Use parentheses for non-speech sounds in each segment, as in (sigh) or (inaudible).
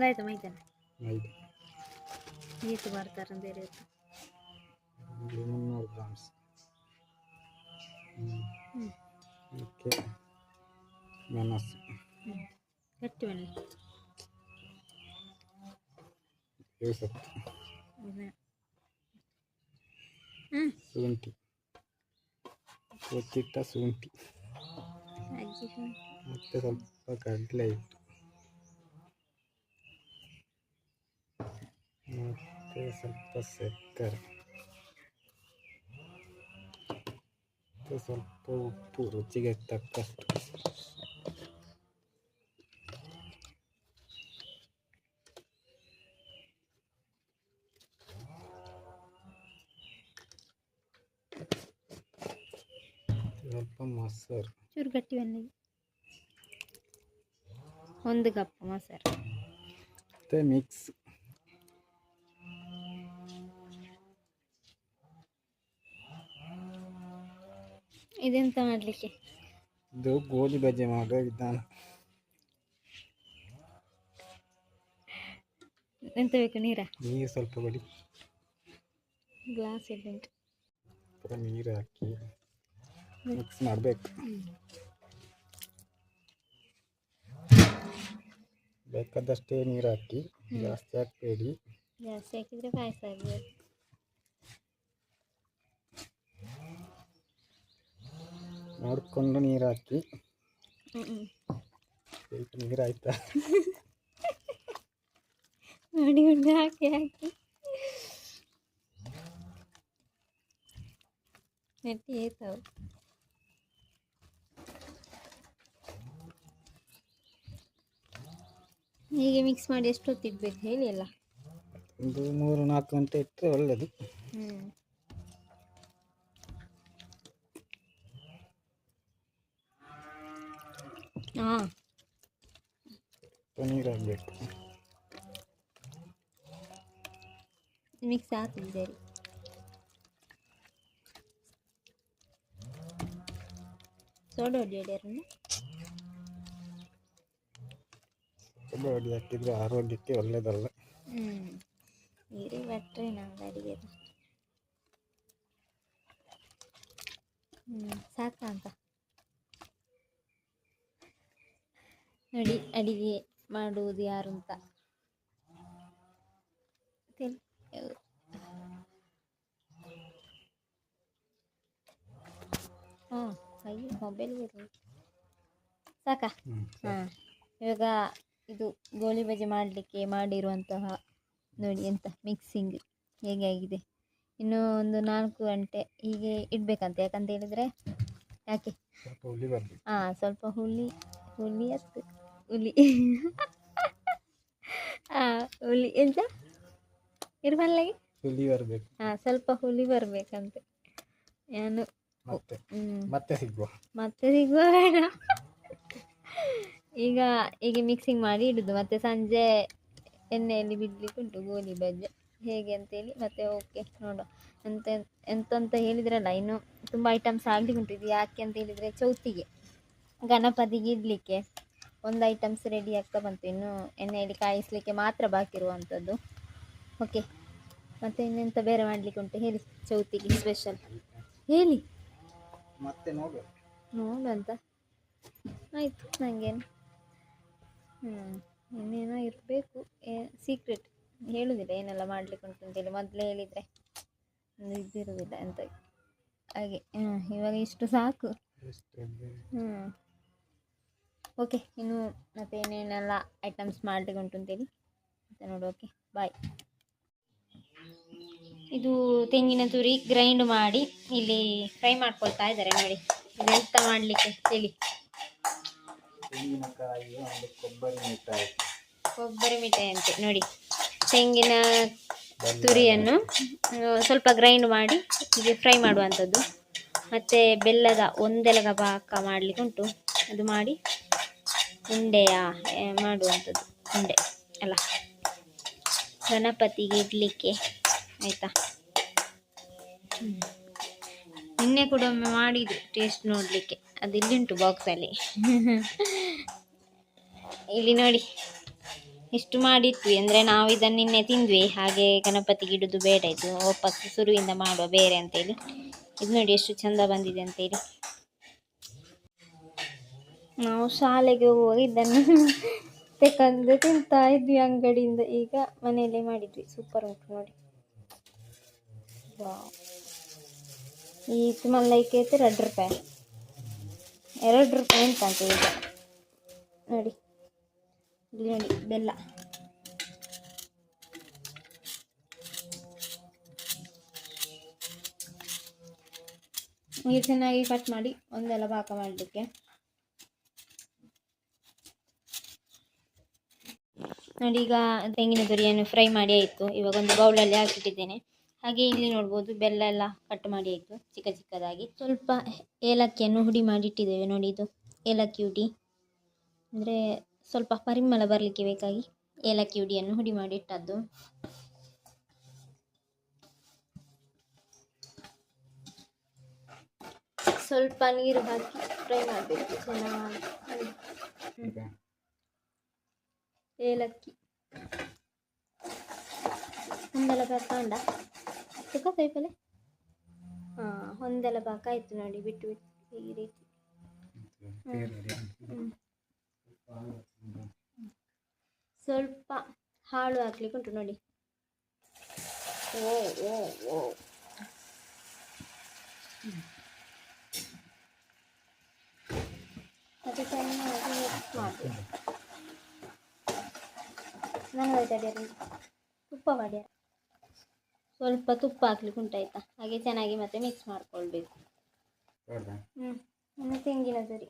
ಆಯ್ತು ಮೈದಾನ ಐದು ನೀತು ಮಾಡ್ತಾರೆ ಅಂತ ಹೇಳಿ ಇಲ್ಲಿ ಮುನ್ನೂರು ಗ್ರಾಮ್ಸ್ ಹ್ಞೂ ಅದಕ್ಕೆ ಮೆಣಸು ಗಟ್ಟಿ ಮನೆ ಬೇಸತ್ತು ಹ್ಞೂ ಶುಂಠಿ ಕೊಚ್ಚಿಟ್ಟ ಶುಂಠಿ ಅಜ್ಜಿ ಫೋನ್ ಮತ್ತೆ ಸ್ವಲ್ಪ ಕಡಲೆ ಹಿಟ್ಟು ಮತ್ತೆ ಸ್ವಲ್ಪ ಸಕ್ಕರೆ ಮತ್ತೆ ಸ್ವಲ್ಪ ಉಪ್ಪು ರುಚಿಗೆ ತಕ್ಕಷ್ಟು ಸ್ವಲ್ಪ ಮೊಸರು ಚೂರು ಗಟ್ಟಿ ಬನ್ನಿ ಒಂದು ಕಪ್ ಮೊಸರು ಮತ್ತೆ ಮಿಕ್ಸ್ ಇದೆಂತ ಮಾಡಲಿಕ್ಕೆ? ಇದು ಗೋಧಿ ಬಜ್ಜಿ ಮಾಡುವ ವಿಧಾನ. ಎಂತ ಬೇಕು ನೀರಾ? ನೀರು ಸ್ವಲ್ಪ ಕೊಡಿ. ಗ್ಲಾಸ್ ಇದೆ ನೀರು ಹಾಕಿ ಮಿಕ್ಸ್ ಮಾಡಬೇಕು. ಬೇಕಾದಷ್ಟೇ ನೀರು ಹಾಕಿ ಜಾಸ್ತಿ ಹಾಕಬೇಡಿ. ಜಾಸ್ತಿ ಹಾಕಿದರೆ ಪಾಯಸ ಆಗ್ಬೋದು. ನೋಡಿಕೊಂಡು ನೀರು ಹಾಕಿ. ನೀರು ಆಯ್ತಾ? ನೋಡಿಕೊಂಡು ಹಾಕಿ ಹಾಕಿ. ನೆಟ್ಟಿ ಏತಾವು? ಹೀಗೆ ಮಿಕ್ಸ್ ಮಾಡಿ ಎಷ್ಟೊತ್ತಿಡ್ಬೇಕು ಹೇಳಿ ಅಲ್ಲ ಒಂದು ಮೂರು ನಾಲ್ಕು ಗಂಟೆ ಇಟ್ಟರೆ ಒಳ್ಳೆಯದು ಹ್ಞೂ ಹಾಂ ಸ್ವಲ್ಪ ನೀರು ಹಾಕಬೇಕು. ಮಿಕ್ಸ್ ಆಗ್ತಿದೆ ರೀ ಸೋಡಾ ಹೊಡಿಯೋಡ್ಯಾರನ್ನ ಸ್ವಲ್ಪ ಹೊಡಿ ಹಾಕಿದ್ರೆ ಆರೋಗ್ಯಕ್ಕೆ ಒಳ್ಳೇದಲ್ಲ. ಹ್ಞೂ ನೀರೇ ಬಟ್ರೆ ನಾವು ಅಡಿಗೆದು. ಹ್ಞೂ ಸಾಕಾ ಅಂತ? ನೋಡಿ ಅಡಿಗೆ ಮಾಡುವುದು ಯಾರು ಅಂತ. ಹಾಂ ಅಯ್ಯೋ ಮೊಬೈಲ್ ಸಾಕಾ? ಹಾಂ ಇವಾಗ ಇದು ಗೋಳಿ ಬಜೆ ಮಾಡಲಿಕ್ಕೆ ಮಾಡಿರುವಂತಹ ನೋಡಿ ಎಂತ ಮಿಕ್ಸಿಂಗ್ ಹೇಗೆ ಆಗಿದೆ. ಇನ್ನು ಒಂದು ನಾಲ್ಕು ಗಂಟೆ ಹೀಗೆ ಇಡಬೇಕಂತ ಯಾಕಂತ ಹೇಳಿದರೆ ಯಾಕೆ? ಹಾಂ ಸ್ವಲ್ಪ ಹುಳಿ ಹುಳಿ ಅತ್ತು ಹಾಂ (laughs) ಹುಲಿ ಎಂತ ಇರ್ಬಲ್ಲಾಗಿ ಹುಲಿ ಬರಬೇಕು. ಹಾಂ ಸ್ವಲ್ಪ ಹುಲಿ ಬರ್ಬೇಕಂತೆ. ಏನು? ಮತ್ತೆ ಮತ್ತೆ ಸಿಗುವ. ಮತ್ತೆ ಸಿಗುವ ಬೇಡ. ಈಗ ಹೀಗೆ ಮಿಕ್ಸಿಂಗ್ ಮಾಡಿ ಇಡುದು. ಮತ್ತೆ ಸಂಜೆ ಎಣ್ಣೆಯಲ್ಲಿ ಬಿಡ್ಲಿಕ್ಕೆ ಉಂಟು ಗೋಲಿ ಬಜ್ಜೆ. ಹೇಗೆ ಅಂತೇಳಿ ಮತ್ತೆ ಓಕೆ ನೋಡುವ. ಎಂತ ಎಂತಂತ ಹೇಳಿದ್ರಲ್ಲ ಇನ್ನು ತುಂಬ ಐಟಮ್ಸ್ ಆಗ್ಲಿಕ್ಕೆ ಉಂಟು ಇದು ಯಾಕೆ ಅಂತ ಹೇಳಿದ್ರೆ ಚೌತಿಗೆ ಗಣಪತಿಗೆ ಇಡಲಿಕ್ಕೆ. ಒಂದು ಐಟಮ್ಸ್ ರೆಡಿ ಆಗ್ತಾ ಬಂತು. ಇನ್ನು ಎಣ್ಣೆಯಲ್ಲಿ ಕಾಯಿಸಲಿಕ್ಕೆ ಮಾತ್ರ ಬಾಕಿ ಇರುವಂಥದ್ದು ಓಕೆ ಮತ್ತೆ ಇನ್ನೆಂತ ಬೇರೆ ಮಾಡಲಿಕ್ಕೆ ಉಂಟು? ಹೇಳಿ ಚೌತಿಗೆ ಸ್ಪೆಷಲ್ ಹೇಳಿ. ಮತ್ತೆ ನೋಡಂತ ಆಯಿತು ನನಗೇನು ಹ್ಞೂ ಇನ್ನೇನೋ ಇರಬೇಕು. ಏ ಸೀಕ್ರೆಟ್ ಹೇಳುವುದಿಲ್ಲ ಏನೆಲ್ಲ ಮಾಡಲಿಕ್ಕೆ ಉಂಟು ಅಂತೇಳಿ ಮೊದಲೇ ಹೇಳಿದರೆ. ಒಂದು ಇದಿರುವುದಿಲ್ಲ ಅಂತ. ಹಾಗೆ ಹ್ಞೂ ಇವಾಗ ಇಷ್ಟು ಸಾಕು. ಹ್ಞೂ ಓಕೆ ಇನ್ನು ಮತ್ತೆ ಏನೇನೆಲ್ಲ ಐಟಮ್ಸ್ ಮಾಡಲಿಕ್ಕೆ ಉಂಟು ಅಂತೇಳಿ? ಮತ್ತೆ ನೋಡು ಓಕೆ ಬಾಯ್ ಇದು ತೆಂಗಿನ ತುರಿ ಗ್ರೈಂಡ್ ಮಾಡಿ ಇಲ್ಲಿ ಫ್ರೈ ಮಾಡ್ಕೊಳ್ತಾ ಇದ್ದಾರೆ ನೋಡಿ. ಇದೆಂತ ಮಾಡಲಿಕ್ಕೆ ಹೇಳಿ? ಕೊಬ್ಬರಿ ಮಿಠಾಯಿ. ಅಂತೆ ನೋಡಿ. ತೆಂಗಿನ ತುರಿಯನ್ನು ಸ್ವಲ್ಪ ಗ್ರೈಂಡ್ ಮಾಡಿ ಹೀಗೆ ಫ್ರೈ ಮಾಡುವಂಥದ್ದು. ಮತ್ತು ಬೆಲ್ಲದ ಒಂದೆಲಗ ಪಾಕ ಮಾಡಲಿಕ್ಕೆ ಉಂಟು. ಅದು ಮಾಡಿ ಉಂಡೆಯ ಮಾಡುವಂಥದ್ದು, ಉಂಡೆ ಅಲ್ಲ. ಗಣಪತಿಗೆ ಇಡಲಿಕ್ಕೆ, ಆಯಿತಾ? ನಿನ್ನೆ ಕೂಡ ಒಮ್ಮೆ ಮಾಡಿದ್ರು, ಟೇಸ್ಟ್ ನೋಡಲಿಕ್ಕೆ. ಅದು ಇಲ್ಲಿ ಉಂಟು ಬಾಕ್ಸಲ್ಲಿ. ಇಲ್ಲಿ ನೋಡಿ, ಇಷ್ಟು ಮಾಡಿಟ್ವಿ ಅಂದರೆ ನಾವು ಇದನ್ನು ನಿನ್ನೆ ತಿಂದ್ವಿ. ಹಾಗೆ ಗಣಪತಿಗೆ ಇಡೋದು ಬೇಡ ಇದು. ವಾಪಸ್ ಶುರುವಿಂದ ಮಾಡುವ ಬೇರೆ ಅಂತೇಳಿ. ಇದು ನೋಡಿ ಎಷ್ಟು ಚಂದ ಬಂದಿದೆ ಅಂತೇಳಿ. ನಾವು ಶಾಲೆಗೆ ಹೋಗಿ ಇದನ್ನು (laughs) ತೆಕಂದು ತಿಂತಾ ಇದ್ವಿ ಅಂಗಡಿಯಿಂದ. ಈಗ ಮನೆಯಲ್ಲೇ ಮಾಡಿದ್ವಿ. ಸೂಪರ್ ಉಂಟು ನೋಡಿ. ಈ ಮಲ್ಲೈಕೆ ಐತೆ ಎರಡು ರೂಪಾಯಿ. ಎರಡು ರೂಪಾಯಿ ಅಂತ ಈಗ. ನೋಡಿ. ಇಲ್ಲಿ ನೋಡಿ, ಬೆಲ್ಲ. ನೀರು ಚೆನ್ನಾಗಿ ಕಟ್ ಮಾಡಿ ಒಂದೆಲ್ಲ ಪಾಕ ಮಾಡಲಿಕ್ಕೆ. ನೋಡಿ, ಈಗ ತೆಂಗಿನ ತುರಿಯನ್ನು ಫ್ರೈ ಮಾಡಿ ಆಯಿತು. ಇವಾಗ ಒಂದು ಬೌಲಲ್ಲಿ ಹಾಕಿಟ್ಟಿದ್ದೇನೆ. ಹಾಗೆ ಇಲ್ಲಿ ನೋಡ್ಬೋದು ಬೆಲ್ಲ ಎಲ್ಲ ಕಟ್ ಮಾಡಿ ಆಯಿತು, ಚಿಕ್ಕ ಚಿಕ್ಕದಾಗಿ. ಸ್ವಲ್ಪ ಏಲಕ್ಕಿಯನ್ನು ಹುಡಿ ಮಾಡಿ ಇಟ್ಟಿದ್ದೇವೆ ನೋಡಿ ಇದು. ಏಲಕ್ಕಿ ಹುಡಿ. ಅಂದರೆ ಸ್ವಲ್ಪ ಪರಿಮಳ ಬರಲಿಕ್ಕೆ ಬೇಕಾಗಿ ಏಲಕ್ಕಿ ಹುಡಿಯನ್ನು ಹುಡಿ ಮಾಡಿ ಇಟ್ಟದ್ದು. ಸ್ವಲ್ಪ ನೀರು ಹಾಕಿ ಫ್ರೈ ಮಾಡಬೇಕು. ಚೆನ್ನಾಗಿ. ಏಲಕ್ಕಿ. ಒಂದೆಲ್ಲ ತಗೊಂಡ ಸುಕ್ಕ ಕೈಪಲ್ಲೆ ಹಾಂ ಒಂದೆಲ್ಲ ಪಾಕ ಆಯಿತು ನೋಡಿ ಬಿಟ್ಟು ಬಿಟ್ಟು ಈ ರೀತಿ. ಸ್ವಲ್ಪ ಹಾಳು ಹಾಕ್ಲಿಕ್ಕೆ ಉಂಟು ನೋಡಿ. ಓ ಓ ಓ. ಅದು ಚೆನ್ನಾಗಿ ಮಿಕ್ಸ್ ನಾನು ತಡೆಯಲ್ಲ ತುಪ್ಪ ಮಾಡ್ಯಾರ ಸ್ವಲ್ಪ ತುಪ್ಪ ಹಾಕ್ಲಿಕ್ಕೆ ಉಂಟಾಯ್ತಾ ಹಾಗೆ ಚೆನ್ನಾಗಿ ಮತ್ತೆ ಮಿಕ್ಸ್ ಮಾಡ್ಕೊಳ್ಬೇಕು. ಹ್ಞೂ ಇನ್ನು ತೆಂಗಿನ ಸರಿ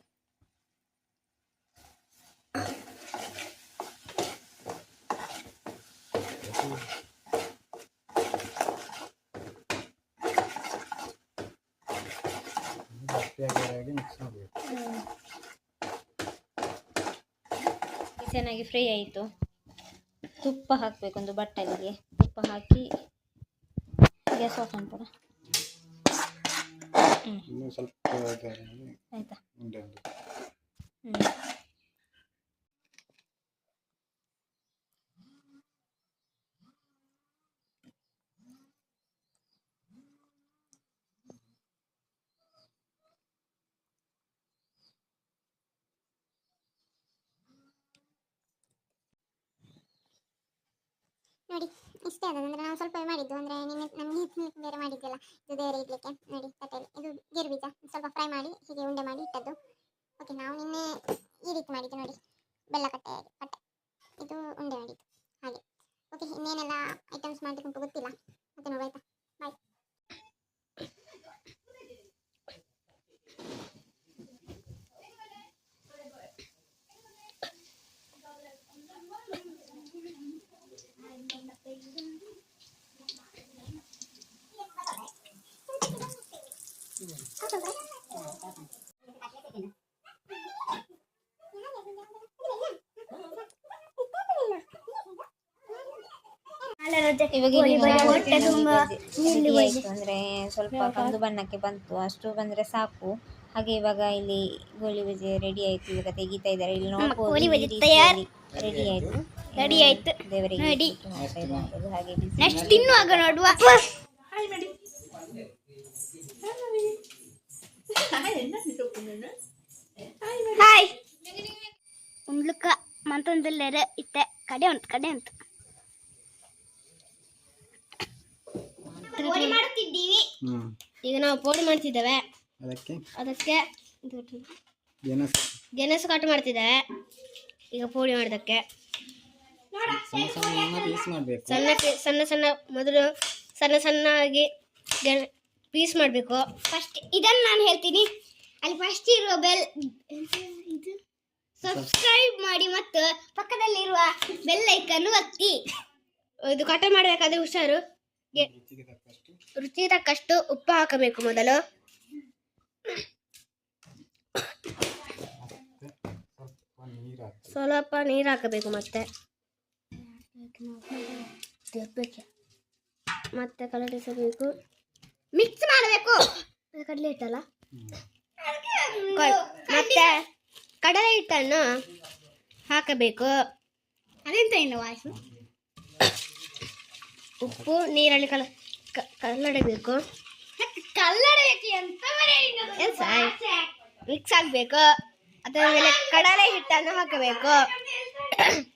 ಚೆನ್ನಾಗಿ ಫ್ರೈ ಆಯಿತು. ತುಪ್ಪ ಹಾಕಬೇಕು ಒಂದು ಬಟ್ಟಲಿಗೆ ತುಪ್ಪ ಹಾಕಿ ಗ್ಯಾಸ್ ಆಫ್ ಮಾಡ್ತಾರ ಆಯಿತಾ? ನೋಡಿ ಇಷ್ಟೇ ಅದ. ಅಂದ್ರೆ ನಾವು ಸ್ವಲ್ಪ ಮಾಡಿದ್ದು. ಅಂದ್ರೆ ನಿನ್ನೆ ನಮಗೆ (laughs) ಬೇರೆ ಮಾಡಿದ್ವಲ್ಲ ಇದು ಬೇರೆ ಇಡ್ಲಿಕ್ಕೆ. ನೋಡಿ, ತಟ್ಟೆಯಲ್ಲಿ. ಇದು ಗಿರ್ಬೀಜ. ಬೀಜ ಸ್ವಲ್ಪ ಫ್ರೈ ಮಾಡಿ, ಹೀಗೆ ಉಂಡೆ ಮಾಡಿ ಇಟ್ಟದ್ದು. ಓಕೆ ನಾವು ನಿನ್ನೆ ಈ ರೀತಿ ಮಾಡಿದ್ದು ನೋಡಿ. ಬೆಲ್ಲ ಕಟ್ಟೆ ಪಟ್ಟೆ ಇದು ಉಂಡೆ ಮಾಡಿದ್ದು. ಹಾಗೆ. ಓಕೆ ಇನ್ನೇನೆಲ್ಲ ಐಟಮ್ಸ್ ಮಾಡಲಿಕ್ಕೆ ಗೊತ್ತಿಲ್ಲ. ಮತ್ತೆ ನೋಡಿ ಆಯ್ತಾ ಬಾಯ್ ಇವಾಗ ಗೋಳಿ ಇಲ್ಲಿ ಬಜೆ, ನಾವು ಹೊಟ್ಟೆ ಗೋಳಿ ತುಂಬ ಬಜೆ ನೀಲಿ ready ಬಜೆ. ಆಯ್ತು ಅಂದ್ರೆ ಸ್ವಲ್ಪ ಕಂದು ಬಣ್ಣಕ್ಕೆ ಬಂತು. ಅಷ್ಟು ಬಂದ್ರೆ ಸಾಕು. ಹಾಗೆ ಇವಾಗ ಇಲ್ಲಿ ಗೋಳಿ ಬಜೆ ರೆಡಿ ಆಯ್ತು. ಇವಾಗ ತೆಗಿತಾ ಇದ್ದಾರೆ. ಇಲ್ಲಿ ನೋಡ್ಬೋದು ರೆಡಿ. ರೆಡಿ ಆಯ್ತು. ರೆಡಿ ಆಯ್ತು. ನೋಡಿ. ದೇವರಿಗೆ ಇರುವಂಥದ್ದು. ಹಾಗೆ ನೆಕ್ಸ್ಟ್ ತಿನ್ನುವಾಗ ನೋಡುವ. ಹಾಯ್ ಉಂಡ್ಲುಕ್ಕ ಇತ್ತೆ ಕಡೆ ಉಂಟು ಕಡೆ ಉಂಟು. ಪೋಡಿ ಮಾಡುತ್ತಿದ್ದೀವಿ. ಈಗ ನಾವು ಪೋಡಿ ಮಾಡ್ತಿದ್ದೇವೆ. ಅದಕ್ಕೆ? ಅದಕ್ಕೆ ಗೆಣಸು. ಗೆಣಸು ಕಟ್ ಮಾಡ್ತಿದ್ದೇವೆ. ಈಗ ಪೋಡಿ ಮಾಡೋದಕ್ಕೆ. ಸಣ್ಣ ಸಣ್ಣ ಪೀಸ್ ಮಾಡಬೇಕು. ಸಣ್ಣ ಸಣ್ಣ ಸಣ್ಣ ಮೊದಲು ಸಣ್ಣ ಸಣ್ಣಾಗಿ ಪೀಸ್ ಮಾಡಬೇಕು. ಫಸ್ಟ್ ಇದನ್ನು ನಾನು ಹೇಳ್ತೀನಿ. ಅಲ್ಲಿ ಫಸ್ಟ್ ಇರುವ ಬೆಲ್ ಇದು? ಸಬ್ಸ್ಕ್ರೈಬ್ ಮಾಡಿ ಮತ್ತು ಪಕ್ಕದಲ್ಲಿರುವ ಬೆಲ್ ಐಕನ್ ಒತ್ತಿ. ಇದು ಕಟ್ ಮಾಡಬೇಕಾದ್ರೆ ಹುಷಾರು. ರುಚಿ ತಕ್ಕಷ್ಟು ಉಪ್ಪು ಹಾಕಬೇಕು ಮೊದಲು. ಸ್ವಲ್ಪ ನೀರು ಹಾಕಬೇಕು ಮತ್ತೆ. ಮತ್ತೆ ಕಲರಿಸಬೇಕು ಮಿಕ್ಸ್ ಮಾಡಬೇಕು. ಕಡಲೆ ಹಿಟ್ಟಲ್ಲ? ಮತ್ತೆ ಕಡಲೆ ಹಿಟ್ಟನ್ನು ಹಾಕಬೇಕು. ಅದೆಂತ ಇನ್ನು ವಾಯ್ಸು? ಉಪ್ಪು ನೀರಲ್ಲಿ ಕಲ ಕಲ್ಲಡಬೇಕು ಮಿಕ್ಸ್ ಆಗಬೇಕು. ಅದರ ಮೇಲೆ ಕಡಲೆ ಹಿಟ್ಟನ್ನು ಹಾಕಬೇಕು. (coughs)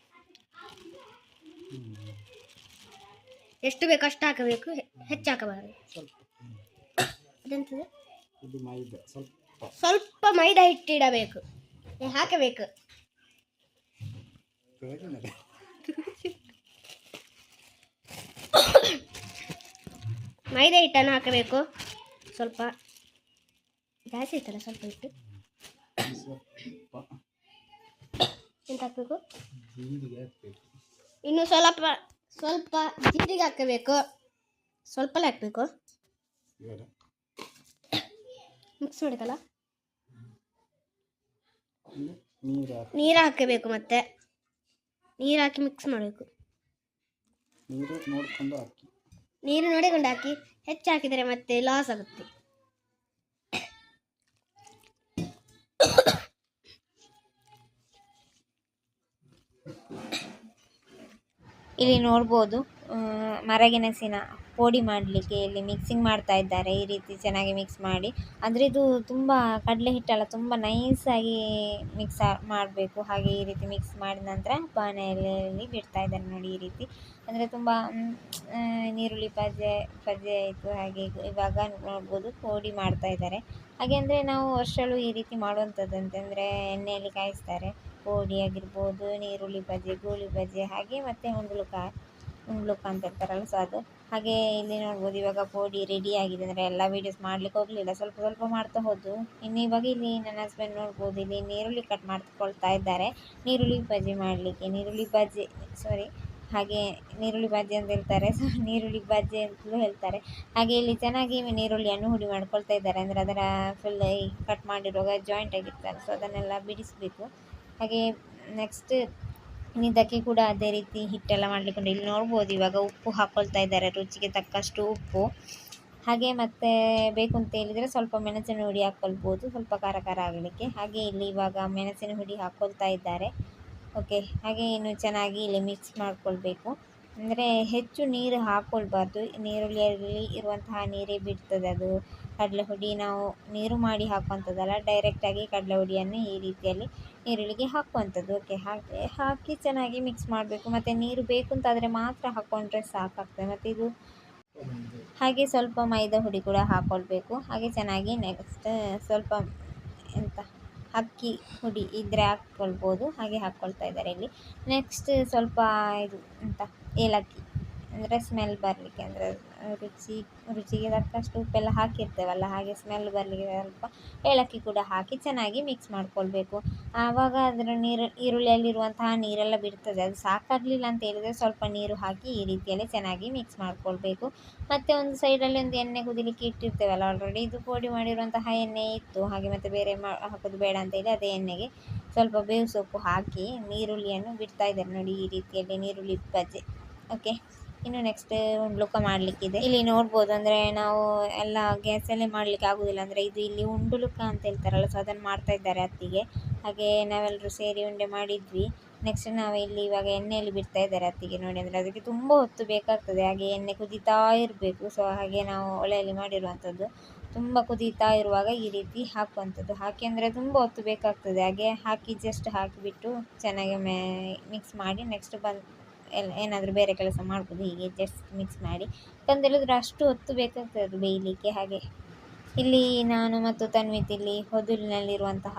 ಎಷ್ಟು ಬೇಕು ಅಷ್ಟು ಹಾಕಬೇಕು. ಹೆಚ್ಚು ಹಾಕಬಾರದು. ಸ್ವಲ್ಪ ಇದು ಮೈದಾ. ಸ್ವಲ್ಪ. ಸ್ವಲ್ಪ ಮೈದಾ ಹಿಟ್ಟಿಡಬೇಕು ಹಾಕಬೇಕು. ಮೈದಾ ಹಿಟ್ಟನ್ನು ಹಾಕಬೇಕು. ಸ್ವಲ್ಪ ಜಾಸ್ತಿ ಇತ್ತಲ್ಲ, ಸ್ವಲ್ಪ ಹಿಟ್ಟು. ಎಂತ ಹಾಕಬೇಕು? ಇನ್ನು ಸ್ವಲ್ಪ ಸ್ವಲ್ಪ ಜೀರಿಗೆ ಹಾಕಬೇಕು. ಸ್ವಲ್ಪ ಹಾಕಬೇಕು. ಮಿಕ್ಸ್ ಹಾಕಿ ನೀರು ಹಾಕಬೇಕು ಮತ್ತೆ. ನೀರು ಹಾಕಿ ಮಿಕ್ಸ್ ಮಾಡಬೇಕು. ನೀರು ನೋಡಿಕೊಂಡು ಹಾಕಿ. ನೀರು ನೋಡಿಕೊಂಡು ಹಾಕಿ. ಹೆಚ್ಚು ಹಾಕಿದರೆ ಮತ್ತೆ ಲಾಸ್ ಆಗುತ್ತೆ. (coughs) ಇಲ್ಲಿ ನೋಡ್ಬೋದು ಮರಗೆಣಸಿನ ಪೋಡಿ ಮಾಡಲಿಕ್ಕೆ ಇಲ್ಲಿ ಮಿಕ್ಸಿಂಗ್ ಮಾಡ್ತಾ ಇದ್ದಾರೆ, ಈ ರೀತಿ ಚೆನ್ನಾಗಿ ಮಿಕ್ಸ್ ಮಾಡಿ. ಅಂದರೆ ಇದು ತುಂಬ ಕಡಲೆ ಹಿಟ್ಟಲ್ಲ, ತುಂಬ ನೈಸಾಗಿ ಮಿಕ್ಸ್ ಮಾಡಬೇಕು. ಹಾಗೆ ಈ ರೀತಿ ಮಿಕ್ಸ್ ಮಾಡಿದ ನಂತರ ಬಾಣಲೆಯಲ್ಲಿ ಬಿಡ್ತಾ ಇದ್ದಾರೆ ನೋಡಿ ಈ ರೀತಿ. ಅಂದರೆ ತುಂಬ ನೀರುಳ್ಳಿ ಪಜ್ಜೆ ಪಜ್ಜೆ ಆಯಿತು, ಹಾಗೆ ಇವಾಗ ನೋಡ್ಬೋದು, ಪೋಡಿ ಮಾಡ್ತಾ ಇದ್ದಾರೆ. ಹಾಗೆ ಅಂದರೆ ನಾವು ವರ್ಷಗಳು ಈ ರೀತಿ ಮಾಡುವಂಥದ್ದು ಅಂತಂದರೆ ಎಣ್ಣೆಯಲ್ಲಿ ಕಾಯಿಸ್ತಾರೆ. ಪೋಡಿ ಆಗಿರ್ಬೋದು ನೀರುಳ್ಳಿ ಬಜ್ಜಿ ಗೋಳಿ ಬಜ್ಜಿ ಹಾಗೆ ಮತ್ತು ಉಂಡ್ಲುಕಾಯಿ ಉಂಡ್ಲುಕ ಅಂತ ಇರ್ತಾರಲ್ಲ ಸೊ ಅದು. ಹಾಗೆ ಇಲ್ಲಿ ನೋಡ್ಬೋದು ಇವಾಗ ಪೋಡಿ ರೆಡಿ ಆಗಿದೆ ಅಂದರೆ ಎಲ್ಲ ವೀಡಿಯೋಸ್ ಮಾಡ್ಲಿಕ್ಕೆ ಹೋಗಲಿಲ್ಲ, ಸ್ವಲ್ಪ ಸ್ವಲ್ಪ ಮಾಡ್ತಾ ಹೋದ್ದು. ಇನ್ನು ಇವಾಗ ಇಲ್ಲಿ ನನ್ನ ಹಸ್ಬೆಂಡ್ ನೋಡ್ಬೋದು, ಇಲ್ಲಿ ನೀರುಳ್ಳಿ ಕಟ್ ಮಾಡ್ಕೊಳ್ತಾ ಇದ್ದಾರೆ. ನೀರುಳ್ಳಿ ಬಜ್ಜಿ ಮಾಡಲಿಕ್ಕೆ ನೀರುಳ್ಳಿ ಬಜ್ಜಿ ಸಾರಿ ಹಾಗೆ ನೀರುಳ್ಳಿ ಬಜ್ಜಿ ಅಂತ ಹೇಳ್ತಾರೆ ಸೊ ನೀರುಳ್ಳಿ ಬಜ್ಜಿ ಅಂತಲೂ ಹೇಳ್ತಾರೆ. ಹಾಗೆ ಇಲ್ಲಿ ಚೆನ್ನಾಗಿ ನೀರುಳ್ಳಿಯನ್ನು ಹುಡಿ ಮಾಡ್ಕೊಳ್ತಾ ಇದ್ದಾರೆ, ಅಂದರೆ ಅದರ ಫುಲ್ ಕಟ್ ಮಾಡಿರುವಾಗ ಜಾಯಿಂಟ್ ಆಗಿರ್ತಾರೆ ಸೊ ಅದನ್ನೆಲ್ಲ ಬಿಡಿಸಬೇಕು. ಹಾಗೆ ನೆಕ್ಸ್ಟ್ ಇದಕ್ಕೆ ಕೂಡ ಅದೇ ರೀತಿ ಹಿಟ್ಟೆಲ್ಲ ಮಾಡಲಿಕ್ಕೆ ಇಲ್ಲಿ ನೋಡ್ಬೋದು ಇವಾಗ ಉಪ್ಪು ಹಾಕ್ಕೊಳ್ತಾ ಇದ್ದಾರೆ, ರುಚಿಗೆ ತಕ್ಕಷ್ಟು ಉಪ್ಪು. ಹಾಗೆ ಮತ್ತೆ ಬೇಕು ಅಂತ ಹೇಳಿದರೆ ಸ್ವಲ್ಪ ಮೆಣಸಿನ ಹುಡಿ ಹಾಕ್ಕೊಳ್ಬೋದು ಸ್ವಲ್ಪ ಖಾರ ಖಾರ ಆಗಲಿಕ್ಕೆ. ಹಾಗೆ ಇಲ್ಲಿ ಇವಾಗ ಮೆಣಸಿನ ಹುಡಿ ಹಾಕ್ಕೊಳ್ತಾ ಇದ್ದಾರೆ. ಓಕೆ ಹಾಗೆ ಇನ್ನು ಚೆನ್ನಾಗಿ ಇಲ್ಲಿ ಮಿಕ್ಸ್ ಮಾಡ್ಕೊಳ್ಬೇಕು. ಅಂದರೆ ಹೆಚ್ಚು ನೀರು ಹಾಕ್ಕೊಳ್ಬಾರ್ದು ನೀರುಳ್ಳಿಯಲ್ಲಿ ಇರುವಂತಹ ನೀರೇ ಬಿಡ್ತದೆ ಅದು. ಕಡಲೆ ಹುಡಿ ನಾವು ನೀರು ಮಾಡಿ ಹಾಕುವಂಥದ್ದಲ್ಲ ಡೈರೆಕ್ಟಾಗಿ ಕಡಲೆ ಹುಡಿಯನ್ನು ಈ ರೀತಿಯಲ್ಲಿ ಈರುಳ್ಳಿಗೆ ಹಾಕುವಂಥದ್ದು. ಓಕೆ ಹಾಗೆ ಹಾಕಿ ಚೆನ್ನಾಗಿ ಮಿಕ್ಸ್ ಮಾಡಬೇಕು. ಮತ್ತು ನೀರು ಬೇಕು ಅಂತಾದರೆ ಮಾತ್ರ ಹಾಕ್ಕೊಂಡ್ರೆ ಸಾಕಾಗ್ತದೆ. ಮತ್ತು ಇದು ಹಾಗೆ ಸ್ವಲ್ಪ ಮೈದಾ ಹುಡಿ ಕೂಡ ಹಾಕ್ಕೊಳ್ಬೇಕು ಹಾಗೆ ಚೆನ್ನಾಗಿ ನೆಕ್ಸ್ಟ್ ಸ್ವಲ್ಪ ಎಂತ, ಅಕ್ಕಿ ಹುಡಿ ಇದ್ದರೆ ಹಾಕ್ಕೊಳ್ಬೋದು ಹಾಗೆ ಹಾಕ್ಕೊಳ್ತಾ ಇದ್ದಾರೆ ಇಲ್ಲಿ. ನೆಕ್ಸ್ಟ್ ಸ್ವಲ್ಪ ಇದು ಎಂತ, ಏಲಕ್ಕಿ. ಅಂದರೆ ಸ್ಮೆಲ್ ಬರಲಿಕ್ಕೆ ಅಂದರೆ ರುಚಿ, ರುಚಿಗೆ ತಕ್ಕಷ್ಟು ಉಪ್ಪೆಲ್ಲ ಹಾಕಿರ್ತೇವಲ್ಲ, ಹಾಗೆ ಸ್ಮೆಲ್ ಬರಲಿಕ್ಕೆ ಸ್ವಲ್ಪ ಏಲಕ್ಕಿ ಕೂಡ ಹಾಕಿ ಚೆನ್ನಾಗಿ ಮಿಕ್ಸ್ ಮಾಡ್ಕೊಳ್ಬೇಕು. ಆವಾಗ ಅದರ ನೀರು, ಈರುಳ್ಳಿಯಲ್ಲಿರುವಂತಹ ನೀರೆಲ್ಲ ಬಿಡ್ತದೆ. ಅದು ಸಾಕಾಗಲಿಲ್ಲ ಅಂತ ಹೇಳಿದರೆ ಸ್ವಲ್ಪ ನೀರು ಹಾಕಿ ಈ ರೀತಿಯಲ್ಲಿ ಚೆನ್ನಾಗಿ ಮಿಕ್ಸ್ ಮಾಡ್ಕೊಳ್ಬೇಕು. ಮತ್ತು ಒಂದು ಸೈಡಲ್ಲಿ ಒಂದು ಎಣ್ಣೆ ಕುದಿಲಿಕ್ಕೆ ಇಟ್ಟಿರ್ತೇವಲ್ಲ ಆಲ್ರೆಡಿ ಇದು ಪೋಡಿ ಮಾಡಿರುವಂತಹ ಎಣ್ಣೆ ಇತ್ತು. ಹಾಗೆ ಮತ್ತು ಬೇರೆ ಮಾ, ಹಾಕೋದು ಬೇಡ ಅಂತ ಹೇಳಿ ಅದೇ ಎಣ್ಣೆಗೆ ಸ್ವಲ್ಪ ಬೇವು ಸೊಪ್ಪು ಹಾಕಿ, ನೀರುಳ್ಳಿಯನ್ನು ಬಿಡ್ತಾ ಇದ್ದಾರೆ ನೋಡಿ ಈ ರೀತಿಯಲ್ಲಿ ನೀರುಳ್ಳಿ ಬಜ್ಜಿ. ಓಕೆ ಇನ್ನು ನೆಕ್ಸ್ಟ್ ಉಂಡ್ಲುಕ ಮಾಡಲಿಕ್ಕಿದೆ. ಇಲ್ಲಿ ನೋಡ್ಬೋದು ಅಂದ್ರೆ ನಾವು ಎಲ್ಲ ಗ್ಯಾಸಲ್ಲೇ ಮಾಡ್ಲಿಕ್ಕೆ ಆಗೋದಿಲ್ಲ ಅಂದ್ರೆ ಇದು ಇಲ್ಲಿ ಉಂಡುಲುಕ ಅಂತ ಹೇಳ್ತಾರಲ್ಲ ಸೊ ಅದನ್ನ ಮಾಡ್ತಾ ಇದ್ದಾರೆ ಅತ್ತಿಗೆ. ಹಾಗೆ ನಾವೆಲ್ಲರೂ ಸೇರಿ ಉಂಡೆ ಮಾಡಿದ್ವಿ. ನೆಕ್ಸ್ಟ್ ನಾವು ಇಲ್ಲಿ ಇವಾಗ ಎಣ್ಣೆಯಲ್ಲಿ ಬಿಡ್ತಾ ಇದ್ದಾರೆ ಅತ್ತಿಗೆ ನೋಡಿ ಅಂದರೆ ಅದಕ್ಕೆ ತುಂಬ ಹೊತ್ತು ಬೇಕಾಗ್ತದೆ. ಹಾಗೆ ಎಣ್ಣೆ ಕುದೀತಾ ಇರಬೇಕು ಸೊ ಹಾಗೆ ನಾವು ಒಳೆಯಲ್ಲಿ ಮಾಡಿರುವಂಥದ್ದು. ತುಂಬ ಕುದೀತಾ ಇರುವಾಗ ಈ ರೀತಿ ಹಾಕುವಂಥದ್ದು. ಹಾಕಿ ಅಂದರೆ ತುಂಬ ಹೊತ್ತು ಬೇಕಾಗ್ತದೆ. ಹಾಗೆ ಹಾಕಿ ಜಸ್ಟ್ ಹಾಕಿಬಿಟ್ಟು ಚೆನ್ನಾಗಿ ಮಿಕ್ಸ್ ಮಾಡಿ ನೆಕ್ಸ್ಟ್ ಬಂದು ಎಲ್ಲ ಏನಾದರೂ ಬೇರೆ ಕೆಲಸ ಮಾಡ್ಬೋದು, ಹೀಗೆ ಜಸ್ಟ್ ಮಿಕ್ಸ್ ಮಾಡಿ. ಯಾಕಂತ ಹೇಳಿದ್ರೆ ಅಷ್ಟು ಹೊತ್ತು ಬೇಕಾಗ್ತದೆ ಅದು ಬೇಯಲಿಕ್ಕೆ, ಹಾಗೆ. ಇಲ್ಲಿ ನಾನು ಮತ್ತು ತನ್ವಿತ್ ಇಲ್ಲಿ ಹೊದಲಿನಲ್ಲಿರುವಂತಹ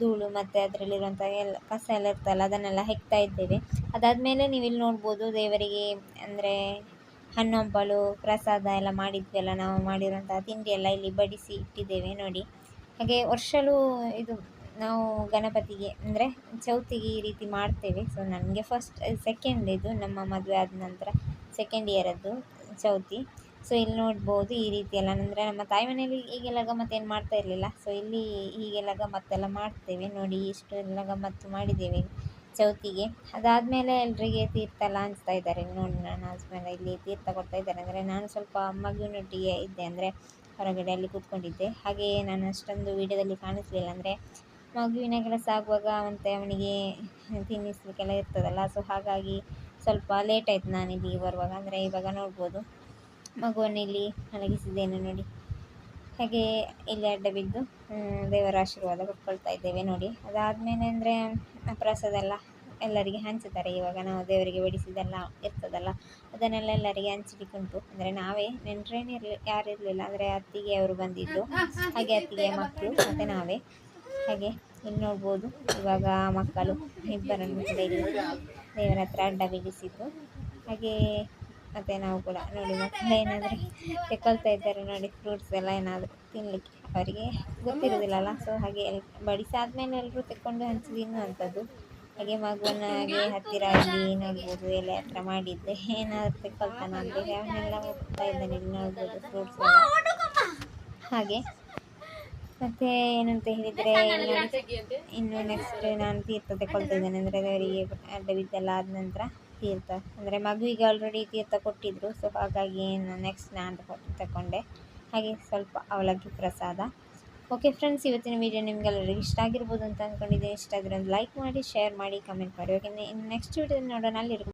ಧೂಳು ಮತ್ತು ಅದರಲ್ಲಿರುವಂತಹ ಎಲ್ಲ ಕಸ ಎಲ್ಲ ಇರ್ತಲ್ಲ, ಅದನ್ನೆಲ್ಲ ಹೆಕ್ತಾ ಇದ್ದೇವೆ. ಅದಾದಮೇಲೆ ನೀವು ಇಲ್ಲಿ ನೋಡ್ಬೋದು ದೇವರಿಗೆ ಅಂದರೆ ಹಣ್ಣು, ಹಂಪಲು, ಪ್ರಸಾದ ಎಲ್ಲ ಮಾಡಿದ್ವಿ ಅಲ್ಲ ನಾವು ಮಾಡಿರುವಂತಹ ತಿಂಡಿ ಎಲ್ಲ ಇಲ್ಲಿ ಬಡಿಸಿ ಇಟ್ಟಿದ್ದೇವೆ ನೋಡಿ. ಹಾಗೆ ವರ್ಷಲೂ ಇದು ನಾವು ಗಣಪತಿಗೆ, ಅಂದರೆ ಚೌತಿಗೆ ಈ ರೀತಿ ಮಾಡ್ತೇವೆ. ಸೊ ನನಗೆ ಫಸ್ಟ್ ಸೆಕೆಂಡ್ ಇದು ನಮ್ಮ ಮದುವೆ ಆದ ನಂತರ ಸೆಕೆಂಡ್ ಇಯರದ್ದು ಚೌತಿ. ಸೊ ಇಲ್ಲಿ ನೋಡ್ಬೋದು ಈ ರೀತಿ ಎಲ್ಲ. ಅಂದರೆ ನಮ್ಮ ತಾಯಿ ಮನೆಯಲ್ಲಿ ಈಗೆಲ್ಲ ಗಮ್ಮತ್ತು ಏನು ಮಾಡ್ತಾ ಇರಲಿಲ್ಲ. ಸೊ ಇಲ್ಲಿ ಹೀಗೆಲ್ಲ ಗಮ್ಮತ್ತೆಲ್ಲ ಮಾಡ್ತೇವೆ. ನೋಡಿ, ಇಷ್ಟು ಎಲ್ಲ ಗಮ್ಮತ್ತು ಮಾಡಿದ್ದೇವೆ ಚೌತಿಗೆ. ಅದಾದಮೇಲೆ ಎಲ್ರಿಗೆ ತೀರ್ಥ ಎಲ್ಲ ಹಂಚ್ತಾ ಇದ್ದಾರೆ. ನೋಡಿ, ನನ್ನ ಹಸ್ಬೆಂಡ್ ಇಲ್ಲಿ ತೀರ್ಥ ಕೊಡ್ತಾ ಇದ್ದಾರೆ. ಅಂದರೆ ನಾನು ಸ್ವಲ್ಪ ಮಗುವಿನೊಟ್ಟಿಗೆ ಇದ್ದೆ. ಅಂದರೆ ಹೊರಗಡೆ ಅಲ್ಲಿ ಕೂತ್ಕೊಂಡಿದ್ದೆ. ಹಾಗೆಯೇ ನಾನು ಅಷ್ಟೊಂದು ವೀಡಿಯೋದಲ್ಲಿ ಕಾಣಿಸ್ಲಿಲ್ಲ. ಅಂದರೆ ಮಗುವಿನ ಕೆಲಸ ಆಗುವಾಗ ಮತ್ತು ಅವನಿಗೆ ತಿನ್ನಿಸ್ಲಿಕ್ಕೆಲ್ಲ ಇರ್ತದಲ್ಲ ಸೊ ಹಾಗಾಗಿ ಸ್ವಲ್ಪ ಲೇಟ್ ಆಯಿತು ನಾನು ಇಲ್ಲಿಗೆ ಬರುವಾಗ. ಅಂದರೆ ಇವಾಗ ನೋಡ್ಬೋದು. ಮಗುವನ್ನು ಇಲ್ಲಿ ಮಲಗಿಸಿದ್ದೇನೆ ನೋಡಿ. ಹಾಗೆ ಇಲ್ಲಿ ಅಡ್ಡ ಬಿದ್ದು ದೇವರ ಆಶೀರ್ವಾದ ಪಡ್ಕೊಳ್ತಾ ಇದ್ದೇವೆ ನೋಡಿ. ಅದಾದಮೇಲೆ ಅಂದರೆ ಪ್ರಸಾದ ಎಲ್ಲ ಎಲ್ಲರಿಗೆ ಹಂಚುತ್ತಾರೆ ಇವಾಗ ನಾವು ದೇವರಿಗೆ ಬಡಿಸಿದೆಲ್ಲ ಇರ್ತದಲ್ಲ, ಅದನ್ನೆಲ್ಲ ಎಲ್ಲರಿಗೆ ಹಂಚಲಿಕ್ಕೆ ಉಂಟು. ಅಂದರೆ ನಾವೇ ನೆಂಟ್ರೇನೇ ಇರಲಿ ಯಾರು ಇರಲಿಲ್ಲ ಅಂದರೆ ಅತ್ತಿಗೆ ಅವರು ಬಂದಿದ್ದು, ಹಾಗೆ ಅತ್ತಿಗೆ ಮಕ್ಕಳು ಮತ್ತು ನಾವೇ. ಹಾಗೆ ಇಲ್ಲಿ ನೋಡ್ಬೋದು. ಇವಾಗ ಮಕ್ಕಳು ಇಬ್ಬರನ್ನು ಕೂಡ ದೇವರ ಹತ್ರ ಅಡ್ಡ ಬಿಡಿಸಿದ್ದು ಹಾಗೆ ಮತ್ತು ನಾವು ಕೂಡ ನೋಡಿ ಮಕ್ಕಳು ಏನಾದರೂ ತೆಕೊಳ್ತಾ ಇದ್ದಾರೆ ನೋಡಿ ಫ್ರೂಟ್ಸ್ ಎಲ್ಲ ಏನಾದರೂ ತಿನ್ನಲಿಕ್ಕೆ ಅವರಿಗೆ ಗೊತ್ತಿರೋದಿಲ್ಲಲ್ಲ ಸೊ ಹಾಗೆ ಎಲ್ ಬಡಿಸಾದ್ಮೇಲೆ ಎಲ್ಲರೂ ತೆಕ್ಕೊಂಡು ಹಂಚಿದ್ದು ತಿನ್ನುವಂಥದ್ದು ಹಾಗೆ ಮಗುವನ್ನ ಹಾಗೆ ಹತ್ತಿರ ಇಲ್ಲಿ ನೋಡ್ಬೋದು, ಎಲೆ ಹತ್ರ ಮಾಡಿದ್ದೆ. ಏನಾದರೂ ತೆಕ್ಕೊಳ್ತಾನೆ ಅಂದರೆ ಅವನ್ನೆಲ್ಲ ಹೋಗ್ತಾ ಇದ್ದಾನೆ ಇಲ್ಲಿ ನೋಡ್ಬೋದು ಫ್ರೂಟ್ಸ್ ಹಾಗೆ ಮತ್ತು ಏನಂತ ಹೇಳಿದರೆ ಇನ್ನು ನೆಕ್ಸ್ಟ್ ನಾನು ತೀರ್ಥ ತಗೊಳ್ತಾ ಇದ್ದೇನೆ ಅಂದರೆ ಅವರಿಗೆ ಅಡ್ಡ ಆದ ನಂತರ ತೀರ್ಥ. ಅಂದರೆ ಮಗುವಿಗೆ ಆಲ್ರೆಡಿ ತೀರ್ಥ ಕೊಟ್ಟಿದ್ದರು ಸೊ ಹಾಗಾಗಿ ನಾನು ನೆಕ್ಸ್ಟ್ ನಾನು ತಗೊ ತಗೊಂಡೆ ಹಾಗೆ ಸ್ವಲ್ಪ ಅವಲಕ್ಕಿ ಪ್ರಸಾದ. ಓಕೆ ಫ್ರೆಂಡ್ಸ್ ಇವತ್ತಿನ ವಿಡಿಯೋ ನಿಮಗೆಲ್ಲರಿಗೂ ಇಷ್ಟ ಆಗಿರ್ಬೋದು ಅಂತ ಅಂದ್ಕೊಂಡಿದ್ದೀನಿ ಇಷ್ಟ ಆದರೆ ಒಂದು ಲೈಕ್ ಮಾಡಿ ಶೇರ್ ಮಾಡಿ ಕಮೆಂಟ್ ಮಾಡಿ. ಓಕೆ ಇನ್ನು ನೆಕ್ಸ್ಟ್ ವಿಡಿಯೋ ನೋಡೋಣ. ಅಲ್ಲಿರ್ಬೋದು